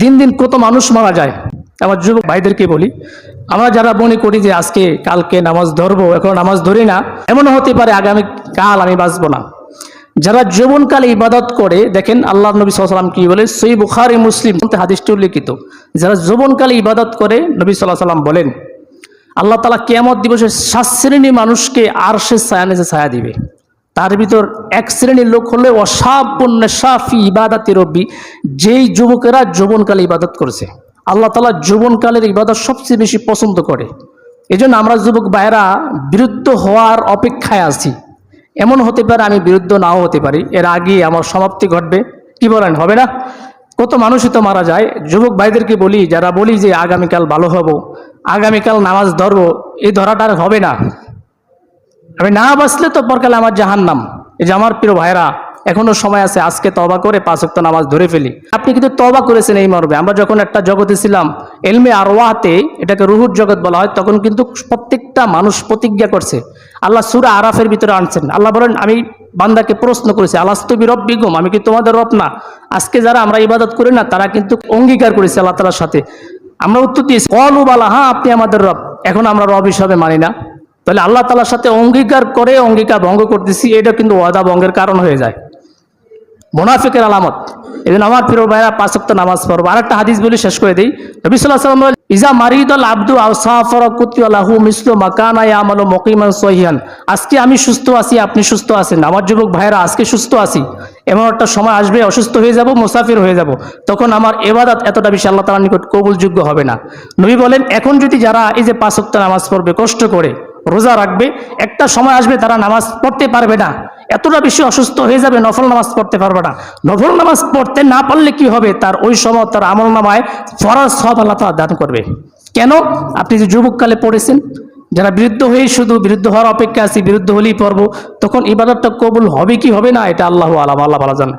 দিন দিন কত মানুষ মারা যায়। আমার যুবক ভাইদেরকে বলি, আমরা যারা মনে করি যে আজকে, কালকে নামাজ ধরবো, এখন নামাজ ধরি না এমনও হতে পারে আগামী কাল আমি বাঁচবো না। যারা যৌবনকালে ইবাদত করে, দেখেন আল্লাহ নবী সাল্লাম কি বলে সেই বুখারি মুসলিম হাদিসটি উল্লিখিত, যারা যৌবনকালে ইবাদত করে, নবী সাল্লাহ সাল্লাম বলেন, আল্লাহ তালা কেয়ামত দিবসে সাত শ্রেণি মানুষকে আর সে ছায়া নিচে ছায়া দিবে। তার ভিতর এক শ্রেণির লোক হলে অসাবন্য সাফি রব্বি, যেই যুবকেরা যৌবনকালে ইবাদত করেছে। আল্লাহ তালা যৌবনকালের ইবাদত সবচেয়ে বেশি পছন্দ করে। এজন্য আমরা যুবক ভাইয়েরা বিরুদ্ধ হওয়ার অপেক্ষায় আছি। এমন হতে পারে আমি বিরুদ্ধ নাও হতে পারি। এর আগে আমার সমাপ্তি ঘটবে। কি বলেন, হবে না? কত মানুষই তো মারা যায়। যুবক ভাইদেরকে বলি, যারা বলি যে, আগামীকাল ভালো হব, আগামীকাল নামাজ ধরবো এই ধরাটা হবে না। আমি না বাঁচলে তো পরকালে আমার জাহান নাম এই যে আমার প্রিয় ভাইরা এখনও সময় আছে, আজকে তবা করে পাঁচ ওয়াক্ত নামাজ ধরে ফেলি। আপনি কিন্তু তবা করেছেন এই মর্মে। আমরা যখন একটা জগতে ছিলাম, এলমে আরওয়াতে, এটাকে রুহুর জগৎ বলা হয়, তখন কিন্তু প্রত্যেকটা মানুষ প্রতিজ্ঞা করছে। আল্লাহ সুরা আরাফের ভিতরে আনছেন। আল্লাহ বলেন, আমি বান্দাকে প্রশ্ন করেছি, আলাস্তবি রব বিগম আমি কি তোমাদের রব না? আজকে যারা আমরা ইবাদত করি না, তারা কিন্তু অঙ্গীকার করেছে আল্লাহ তালার সাথে। আমরা উত্তর দিয়েছি, কলু বালা হ্যাঁ আপনি আমাদের রব। এখন আমরা রব হিসাবে মানি না। তাহলে আল্লাহ তালার সাথে অঙ্গীকার করে অঙ্গীকার ভঙ্গ করতেছি, এটা কিন্তু ওয়াদা ভঙ্গের কারণ হয়ে যায়। মোনাফিকের আলামত। জন্য আমার প্রিয় ভাইরা পাঁচক্ত নামাজ পড়ব। আর একটা হাদিস বলে, শেষ করে দিই। নবী সাল্লাহ সাল্লাম ইজা মারিদল আব্দু আসাফর কুতিয়ালাহু মিসলু সহিয়ান আজকে আমি সুস্থ আছি, আপনি সুস্থ আছেন। আমার যুবক ভাইরা, আজকে সুস্থ আছি। এমন একটা সময় আসবে, অসুস্থ হয়ে যাব, মুসাফির হয়ে যাব। তখন আমার এবাদত এতটা বেশি আল্লাহ তালার নিকট কবুলযোগ্য হবে না। নবী বলেন, এখন যদি যারা এই যে পাঁচ পাঁচক্ত নামাজ পড়বে, কষ্ট করে রোজা রাখবে, একটা সময় আসবে তারা নামাজ পড়তে পারবে না। এতটা বেশি অসুস্থ হয়ে যাবে, নফল নামাজ পড়তে পারবে না। নফল নামাজ পড়তে না পারলে কি হবে? তার ওই সময় তার আমল নামায় ফরাজ সব আল্লাহ দান করবে। কেন? আপনি যে যুবককালে পড়েছেন, যারা বিরুদ্ধ হয়ে শুধু বিরুদ্ধ হওয়ার অপেক্ষা আছি বিরুদ্ধ হলেই পড়ব, তখন ইবাদতটা কবুল হবে কি হবে না? এটা আল্লাহ আলাম, আল্লাহ ভালো জানে।